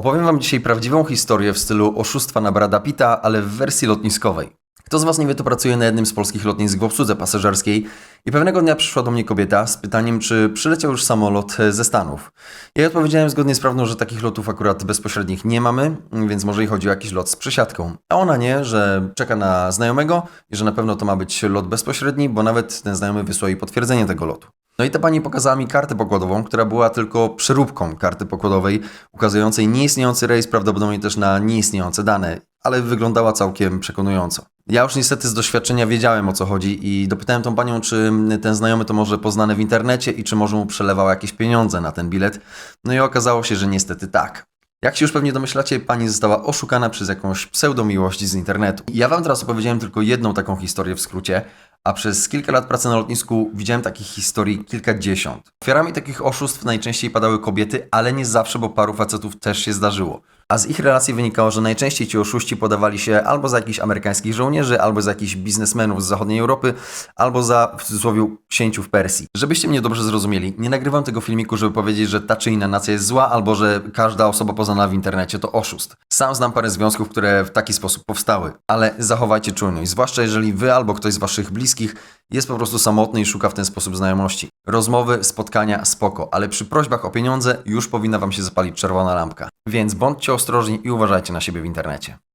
Opowiem Wam dzisiaj prawdziwą historię w stylu oszustwa na Brada Pitta, ale w wersji lotniskowej. Kto z Was nie wie, to pracuje na jednym z polskich lotnisk w obsłudze pasażerskiej i pewnego dnia przyszła do mnie kobieta z pytaniem, czy przyleciał już samolot ze Stanów. Ja odpowiedziałem zgodnie z prawdą, że takich lotów akurat bezpośrednich nie mamy, więc może jej chodzi o jakiś lot z przesiadką. A ona nie, że czeka na znajomego i że na pewno to ma być lot bezpośredni, bo nawet ten znajomy wysłał jej potwierdzenie tego lotu. No i ta pani pokazała mi kartę pokładową, która była tylko przeróbką karty pokładowej, ukazującej nieistniejący rejs, prawdopodobnie też na nieistniejące dane, ale wyglądała całkiem przekonująco. Ja już niestety z doświadczenia wiedziałem o co chodzi i dopytałem tą panią, czy ten znajomy to może poznany w internecie i czy może mu przelewał jakieś pieniądze na ten bilet. No i okazało się, że niestety tak. Jak się już pewnie domyślacie, pani została oszukana przez jakąś pseudomiłość z internetu. Ja wam teraz opowiedziałem tylko jedną taką historię w skrócie, a przez kilka lat pracy na lotnisku widziałem takich historii kilkadziesiąt. Ofiarami takich oszustw najczęściej padały kobiety, ale nie zawsze, bo paru facetów też się zdarzyło. A z ich relacji wynikało, że najczęściej ci oszuści podawali się albo za jakichś amerykańskich żołnierzy, albo za jakichś biznesmenów z zachodniej Europy, albo za, w cudzysłowie, księciów Persji. Żebyście mnie dobrze zrozumieli, nie nagrywam tego filmiku, żeby powiedzieć, że ta czy inna nacja jest zła, albo że każda osoba poznana w internecie to oszust. Sam znam parę związków, które w taki sposób powstały, ale zachowajcie czujność, zwłaszcza jeżeli wy albo ktoś z waszych bliskich jest po prostu samotny i szuka w ten sposób znajomości. Rozmowy, spotkania, spoko, ale przy prośbach o pieniądze już powinna wam się zapalić czerwona lampka. Więc bądźcie ostrożni i uważajcie na siebie w internecie.